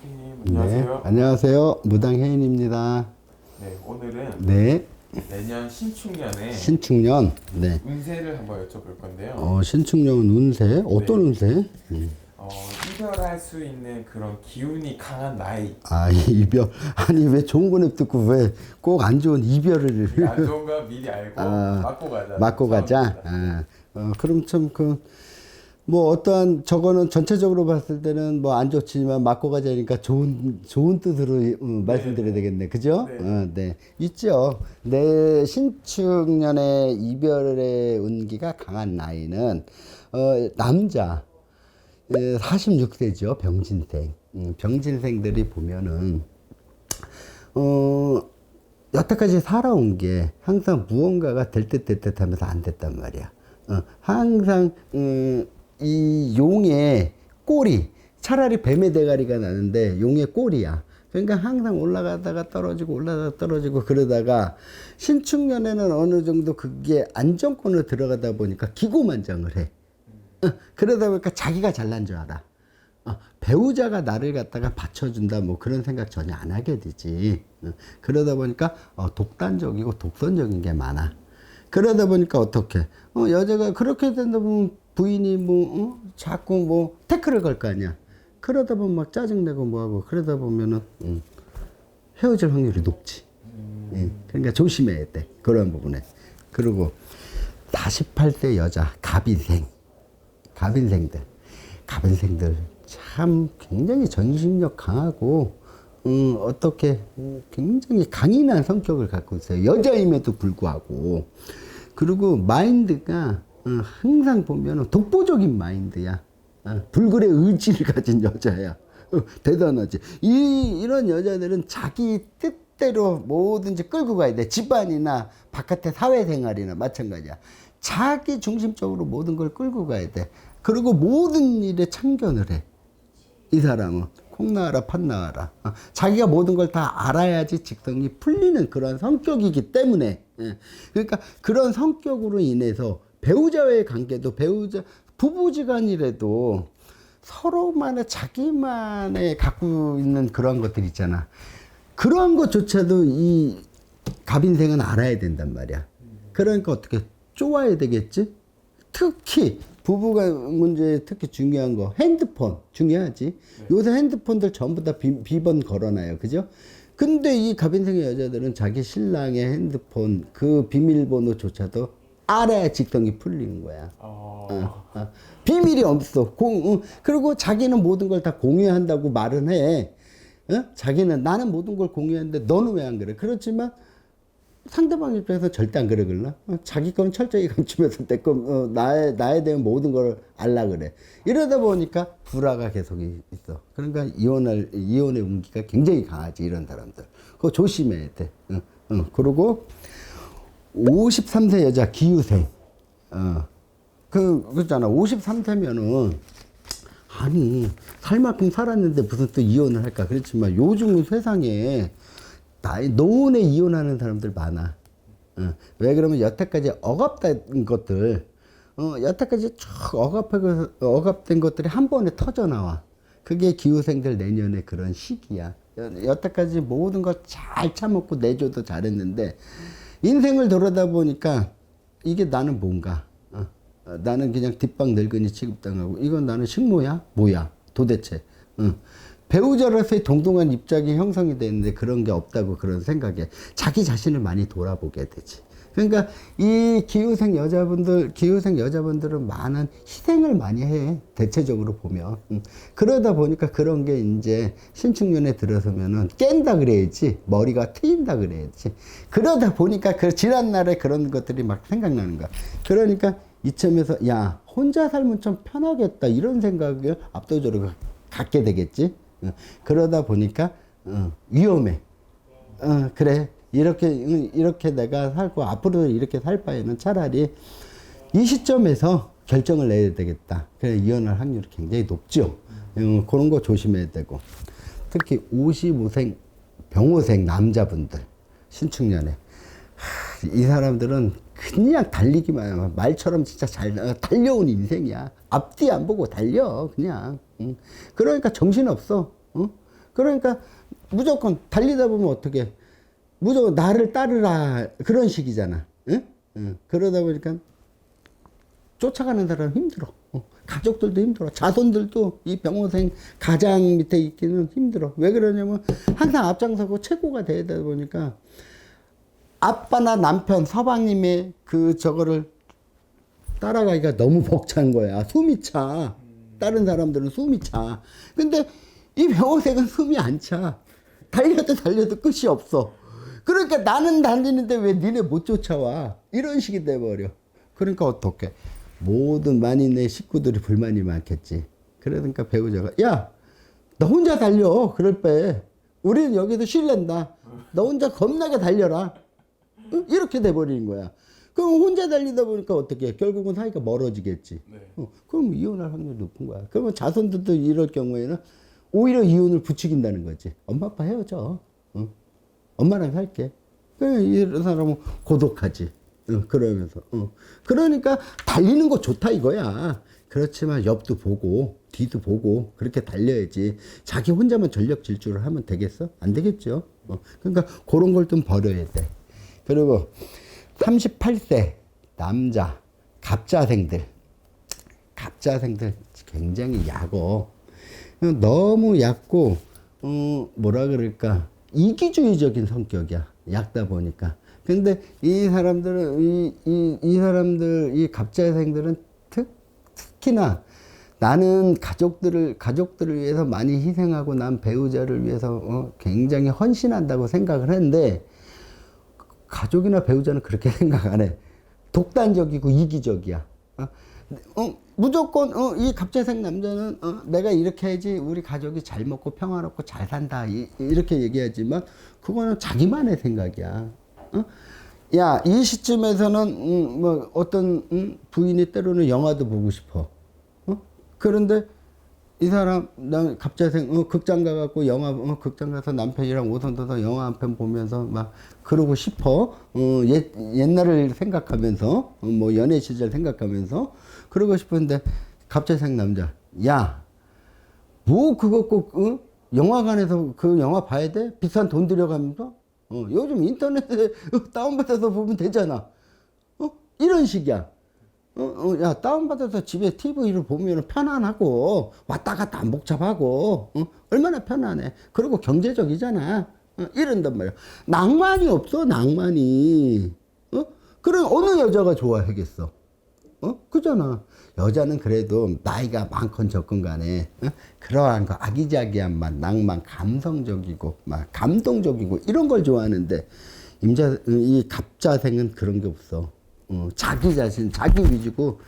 선생님 네, 안녕하세요. 안녕하세요. 무당혜인입니다. 네, 오늘은 네, 내년 신축년에 신축년. 네. 운세를 한번 여쭤볼 건데요. 어, 신축년은 운세. 어떤 네. 운세? 음. 어, 이별할 수 있는 그런 기운이 강한 나이. 아, 이별. 아니, 왜 좋은 거 듣고 왜 꼭 안 좋은 이별을 안 좋은 거 미리 알고 아, 맞고 가자. 맞고 가자? 아, 어, 그럼 참 그, 뭐 어떠한 저거는 전체적으로 봤을 때는 뭐 안 좋지만 맞고 가자니까 좋은 좋은 뜻으로 어, 말씀드려야 되겠네, 그죠? 네. 어, 네, 있죠. 내 신축년의 이별의 운기가 강한 나이는 어, 남자 예, 46세죠, 병진생. 음, 병진생들이 보면은 어, 여태까지 살아온 게 항상 무언가가 될 듯 될 듯 하면서 안 됐단 말이야. 어, 항상, 음, 이 용의 꼬리, 차라리 뱀의 대가리가 나는데 용의 꼬리야. 그러니까 항상 올라가다가 떨어지고 올라가다가 떨어지고 그러다가 신축년에는 어느 정도 그게 안정권으로 들어가다 보니까 기고만장을 해. 어, 그러다 보니까 자기가 잘난 줄 알아. 어, 배우자가 나를 갖다가 받쳐준다 뭐 그런 생각 전혀 안 하게 되지. 어, 그러다 보니까 어, 독단적이고 독선적인 게 많아. 그러다 보니까 어떻게? 어, 여자가 그렇게 된다 보면 부인이 뭐 어? 자꾸 뭐 태클을 걸 거 아니야. 그러다 보면 막 짜증내고 뭐하고 그러다 보면은 음, 헤어질 확률이 높지. 예, 그러니까 조심해야 돼 그런 부분에. 그리고 48세 여자 갑인생. 갑인생들, 갑인생들 참 굉장히 전신력 강하고 음, 어떻게 음, 굉장히 강인한 성격을 갖고 있어요. 여자임에도 불구하고 그리고 마인드가 어, 항상 보면 독보적인 마인드야. 어, 불굴의 의지를 가진 여자야. 어, 대단하지. 이 이런 여자들은 자기 뜻대로 뭐든지 끌고 가야 돼. 집안이나 바깥의 사회생활이나 마찬가지야. 자기 중심적으로 모든 걸 끌고 가야 돼. 그리고 모든 일에 참견을 해. 이 사람은 콩 나와라 팥 나와라 어, 자기가 모든 걸 다 알아야지 직성이 풀리는 그런 성격이기 때문에 예. 그러니까 그런 성격으로 인해서 배우자와의 관계도 배우자 부부지간이라도 서로만의 자기만의 갖고 있는 그런 것들 있잖아. 그런 것조차도 이 갑인생은 알아야 된단 말이야. 그러니까 어떻게 쪼아야 되겠지? 특히 부부가 문제 특히 중요한 거 핸드폰 중요하지. 요새 핸드폰들 전부 다 비, 비번 걸어놔요, 그죠? 근데 이 갑인생의 여자들은 자기 신랑의 핸드폰 그 비밀번호조차도 알아야 직성이 풀리는 거야. 어, 어, 어. 비밀이 없어. 공, 어. 그리고 자기는 모든 걸 다 공유한다고 말은 해. 어? 자기는 나는 모든 걸 공유하는데 너는 왜 안 그래? 그렇지만 상대방 입장에서 절대 안 그래 그러나 어, 자기 건 철저히 감추면서 내거 어, 나에 나에 대한 모든 걸 알라 그래 이러다 보니까 불화가 계속 이- 있어 그러니까 이혼할 이혼의 운기가 굉장히 강하지 이런 사람들 그거 조심해야 돼 어, 어. 그리고 53세 여자 기유생 어. 그 그잖아 53세면은 아니 살 만큼 살았는데 무슨 또 이혼을 할까 그렇지만 요즘은 세상에 나이 노원에 이혼하는 사람들 많아. 어, 왜 그러면 여태까지 억압된 것들, 어, 여태까지 쭉 억압하고, 억압된 것들이 한 번에 터져 나와. 그게 기후생들 내년에 그런 시기야. 여, 여태까지 모든 걸 잘 참았고 내줘도 잘했는데, 인생을 돌아다 보니까 이게 나는 뭔가, 어, 어, 나는 그냥 뒷방 늙은이 취급당하고, 이건 나는 식모야? 뭐야? 도대체. 어. 배우자로서의 동등한 입장이 형성이 되는데 그런 게 없다고 그런 생각에 자기 자신을 많이 돌아보게 되지. 그러니까 이 기후생 여자분들, 기후생 여자분들은 많은 희생을 많이 해. 대체적으로 보면. 음. 그러다 보니까 그런 게 이제 신축년에 들어서면은 깬다 그래야지. 머리가 트인다 그래야지. 그러다 보니까 그 지난날에 그런 것들이 막 생각나는 거야. 그러니까 이쯤에서 야, 혼자 살면 좀 편하겠다. 이런 생각을 압도적으로 갖게 되겠지. 어, 그러다 보니까 어, 위험해. 어, 그래. 이렇게 응, 이렇게 내가 살고 앞으로 이렇게 살 바에는 차라리 이 시점에서 결정을 내야 되겠다. 그래 이혼할 확률이 굉장히 높죠. 음, 그런 거 조심해야 되고 특히 55생 병호생 남자분들 신축년에 하, 이 사람들은 그냥 달리기만. 말처럼 진짜 잘 어, 달려온 인생이야. 앞뒤 안 보고 달려 그냥. 응. 그러니까 정신 없어. 응? 그러니까 무조건 달리다 보면 어떻게 무조건 나를 따르라 그런 식이잖아. 응? 응. 그러다 보니까 쫓아가는 사람 힘들어. 어, 가족들도 힘들어. 자손들도 이 병호생 가장 밑에 있기는 힘들어. 왜 그러냐면 항상 앞장서고 최고가 되다 보니까 아빠나 남편 서방님의 그 저거를 따라가기가 너무 벅찬 거야. 숨이 차. 다른 사람들은 숨이 차. 근데 이 병호생은 숨이 안 차. 달려도 달려도 끝이 없어. 그러니까 나는 달리는데 왜 니네 못 쫓아와? 이런 식이 돼버려. 그러니까 어떻게? 모든 만인의 식구들이 불만이 많겠지. 그러니까 배우자가, 야, 너 혼자 달려. 그럴 때. 우리는 여기서 쉴랜다. 너 혼자 겁나게 달려라. 응? 이렇게 돼버리는 거야. 그럼 혼자 달리다 보니까 어떻게? 결국은 사이가 멀어지겠지. 네. 어, 그럼 이혼할 확률이 높은 거야. 그러면 자손들도 이럴 경우에는 오히려 이혼을 부추긴다는 거지. 엄마 아빠 헤어져. 어? 엄마랑 살게. 그래, 이런 사람은 고독하지. 어, 그러면서. 어. 그러니까 달리는 거 좋다 이거야. 그렇지만 옆도 보고 뒤도 보고 그렇게 달려야지. 자기 혼자만 전력 질주를 하면 되겠어? 안 되겠죠. 어. 그러니까 그런 걸 좀 버려야 돼. 그리고 38세 남자 갑자생들 갑자생들 굉장히 약어. 너무 얕고 어 뭐라 그럴까 이기주의적인 성격이야. 얕다 보니까. 근데 이 사람들은 이, 이, 이 사람들 이 갑자생들은 특, 특히나 나는 가족들을 가족들을 위해서 많이 희생하고 난 배우자를 위해서 어, 굉장히 헌신한다고 생각을 했는데 가족이나 배우자는 그렇게 생각 안 해. 독단적이고 이기적이야. 어? 어, 무조건 어, 이 갑자생 남자는 어, 내가 이렇게 해야지 우리 가족이 잘 먹고 평화롭고 잘 산다 이, 이렇게 얘기하지만 그거는 자기만의 생각이야. 어? 야, 이 시점에서는 음, 뭐 어떤 음, 부인이 때로는 영화도 보고 싶어. 어? 그런데 이 사람 나 갑자생 어, 극장 가갖고 영화 어, 극장 가서 남편이랑 오선 둬서 영화 한 편 보면서 막 그러고 싶어? 어, 옛 옛날을 생각하면서 어, 뭐 연애 시절 생각하면서 그러고 싶은데 갑자생 남자. 야 뭐 그거 꼭 어? 영화관에서 그 영화 봐야 돼? 비싼 돈 들여가면서? 어, 요즘 인터넷에 어, 다운받아서 보면 되잖아. 어? 이런 식이야 어, 어, 야, 다운받아서 집에 TV를 보면 편안하고, 왔다 갔다 안 복잡하고, 어? 얼마나 편안해. 그리고 경제적이잖아. 어? 이런단 말이야. 낭만이 없어, 낭만이. 어? 그럼 어느 여자가 좋아하겠어? 어? 그잖아. 여자는 그래도 나이가 많건 적건 간에, 어? 그러한 거 아기자기한 맛, 낭만, 감성적이고, 막 감동적이고, 이런 걸 좋아하는데, 임자, 이 갑자생은 그런 게 없어. 어, 자기 자신, 자기 위주고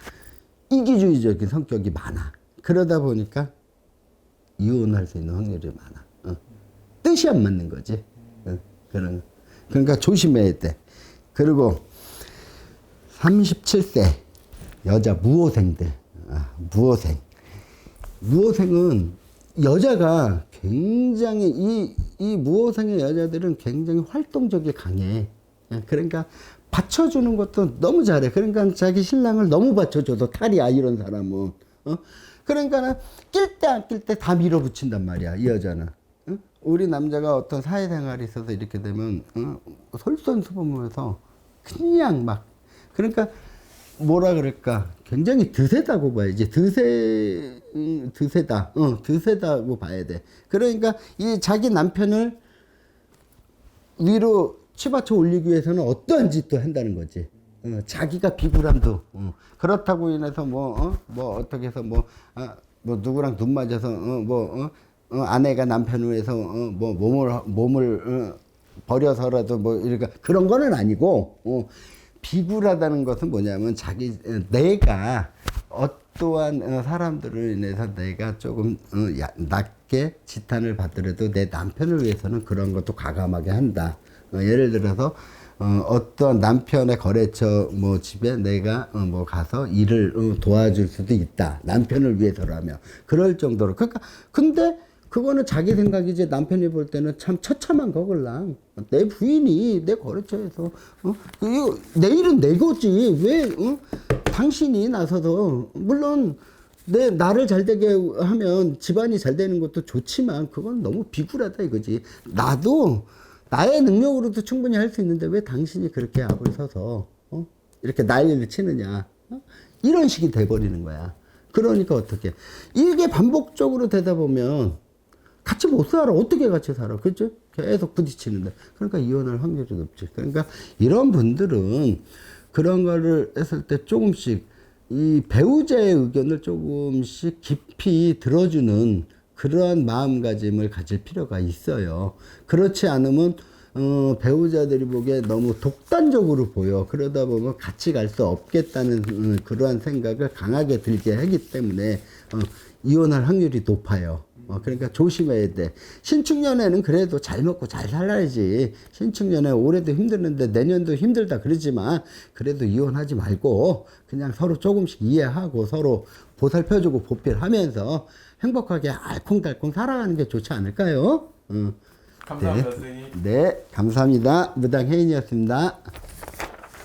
이기주의적인 성격이 많아. 그러다 보니까 이혼할 수 있는 확률이 많아. 어. 뜻이 안 맞는 거지. 어, 그런. 거. 그러니까 조심해야 돼. 그리고 37세 여자 무호생들, 아, 무호생. 무호생은 여자가 굉장히 이, 이 무호생의 여자들은 굉장히 활동적이 강해. 예, 그러니까 받쳐주는 것도 너무 잘해. 그러니까 자기 신랑을 너무 받쳐줘도 탈이야, 이런 사람은. 어? 그러니까 낄때 안 낄 때 다 밀어붙인단 말이야, 이 여자는. 어? 우리 남자가 어떤 사회생활이 있어서 이렇게 되면, 어? 솔선수범해서 그냥 막. 그러니까 뭐라 그럴까. 굉장히 드세다고 봐야지. 드세, 음, 드세다. 어, 드세다고 봐야 돼. 그러니까 이 자기 남편을 위로 치받쳐 올리기 위해서는 어떠한 짓도 한다는 거지. 어, 자기가 비굴함도 어. 그렇다고 인해서 뭐, 어? 뭐 어떻게 해서 뭐, 아, 뭐 누구랑 눈 맞아서 어, 뭐 어? 어, 아내가 남편을 위해서 어, 뭐 몸을 몸을 어, 버려서라도 뭐 이러니까 그런 거는 아니고 어, 비굴하다는 것은 뭐냐면 자기 어, 내가 어떠한 어, 사람들을 인해서 내가 조금 어, 야, 낮게 지탄을 받더라도 내 남편을 위해서는 그런 것도 과감하게 한다. 어, 예를 들어서 어, 어떤 남편의 거래처 뭐 집에 내가 어, 뭐 가서 일을 어, 도와줄 수도 있다. 남편을 위해서라면 그럴 정도로. 그러니까 근데 그거는 자기 생각이지 남편이 볼 때는 참 처참한 거걸랑 내 부인이 내 거래처에서 어? 이거 내 일은 내 거지 왜 어? 당신이 나서서 물론 내 나를 잘 되게 하면 집안이 잘 되는 것도 좋지만 그건 너무 비굴하다 이거지. 나도 나의 능력으로도 충분히 할 수 있는데 왜 당신이 그렇게 앞을 서서 어? 이렇게 난리를 치느냐 어? 이런 식이 돼버리는 거야. 그러니까 어떻게 이게 반복적으로 되다 보면 같이 못 살아. 어떻게 같이 살아? 그죠? 계속 부딪히는데. 그러니까 이혼할 확률이 높지. 그러니까 이런 분들은 그런 거를 했을 때 조금씩 이 배우자의 의견을 조금씩 깊이 들어주는 그러한 마음가짐을 가질 필요가 있어요. 그렇지 않으면 어, 배우자들이 보기에 너무 독단적으로 보여. 그러다 보면 같이 갈 수 없겠다는 음, 그러한 생각을 강하게 들게 하기 때문에 어, 이혼할 확률이 높아요. 어, 그러니까 조심해야 돼. 신축년에는 그래도 잘 먹고 잘 살아야지. 신축년에 올해도 힘드는데 내년도 힘들다 그러지만 그래도 이혼하지 말고 그냥 서로 조금씩 이해하고 서로 보살펴주고 보필하면서 행복하게 알콩달콩 살아가는 게 좋지 않을까요? 응. 감사합니다, 선생님. 네, 감사합니다. 무당 혜인이었습니다.